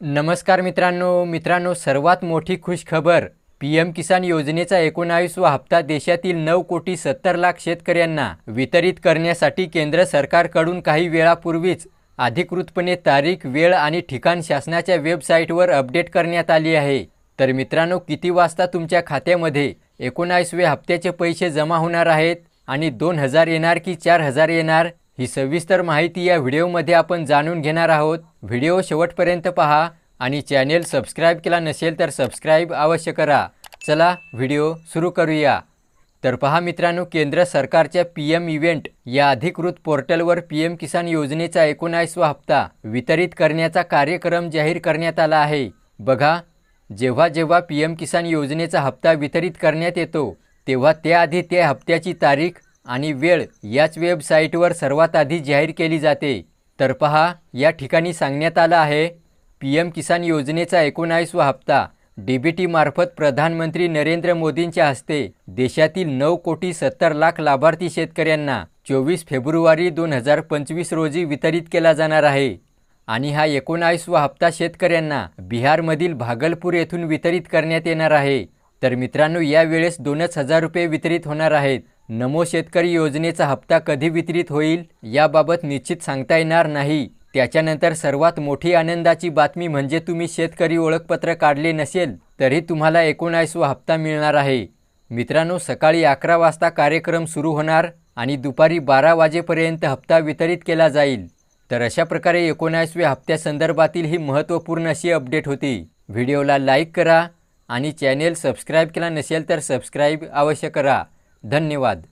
नमस्कार मित्रांनो मित्रांनो सर्वात मोठी खुश खबर पी एम किसान योजनेचा एकोणावीसवा हप्ता देशातील नऊ कोटी सत्तर लाख शेतकऱ्यांना वितरित करण्यासाठी केंद्र सरकारकडून काही वेळापूर्वीच अधिकृतपणे तारीख वेळ आणि ठिकाण शासनाच्या वेबसाईटवर अपडेट करण्यात आली आहे. तर मित्रांनो किती वाजता तुमच्या खात्यामध्ये एकोणावीसव्या हप्त्याचे पैसे जमा होणार आहेत आणि दोन हजार येणार की चार हजार येणार? ही सविस्तर माहिती या व्हिडिओमध्ये आपण जाणून घेणार आहोत. व्हिडिओ शेवटपर्यंत पहा आणि चॅनेल सबस्क्राईब केला नसेल तर सबस्क्राईब अवश्य करा. चला व्हिडिओ सुरू करूया. तर पहा मित्रांनो केंद्र सरकारच्या पी एम इव्हेंट या अधिकृत पोर्टलवर पी एम किसान योजनेचा एकोणावीसवा हप्ता वितरित करण्याचा कार्यक्रम जाहीर करण्यात आला आहे. बघा जेव्हा जेव्हा पी एम किसान योजनेचा हप्ता वितरित करण्यात येतो तेव्हा त्याआधी त्या हप्त्याची तारीख आणि वेळ याच वेबसाईटवर सर्वात आधी जाहीर केली जाते. तर पहा या ठिकाणी सांगण्यात आलं आहे पी एम किसान योजनेचा एकोणावीसवा हप्ता डीबीटी मार्फत प्रधानमंत्री नरेंद्र मोदींच्या हस्ते देशातील नऊ कोटी सत्तर लाख लाभार्थी शेतकऱ्यांना चोवीस फेब्रुवारी दोन हजार पंचवीस रोजी वितरित केला जाणार आहे. आणि हा एकोणावीसवा हप्ता शेतकऱ्यांना बिहारमधील भागलपूर येथून वितरित करण्यात येणार आहे. तर मित्रांनो यावेळेस दोनच हजार रुपये वितरित होणार आहेत. नमो शेतकरी योजनेचा हप्ता कधी वितरित होईल याबाबत निश्चित सांगता येणार नाही. त्याच्यानंतर सर्वात मोठी आनंदाची बातमी म्हणजे तुम्ही शेतकरी ओळखपत्र काढले नसेल तरी तुम्हाला एकोणावीसवा हप्ता मिळणार आहे. मित्रांनो सकाळी अकरा वाजता कार्यक्रम सुरू होणार आणि दुपारी बारा वाजेपर्यंत हप्ता वितरित केला जाईल. तर अशा प्रकारे एकोणावीसव्या हप्त्यासंदर्भातील ही महत्त्वपूर्ण अशी अपडेट होती. व्हिडिओला लाईक करा आणि चॅनेल सबस्क्राईब केला नसेल तर सबस्क्राईब अवश्य करा. धन्यवाद.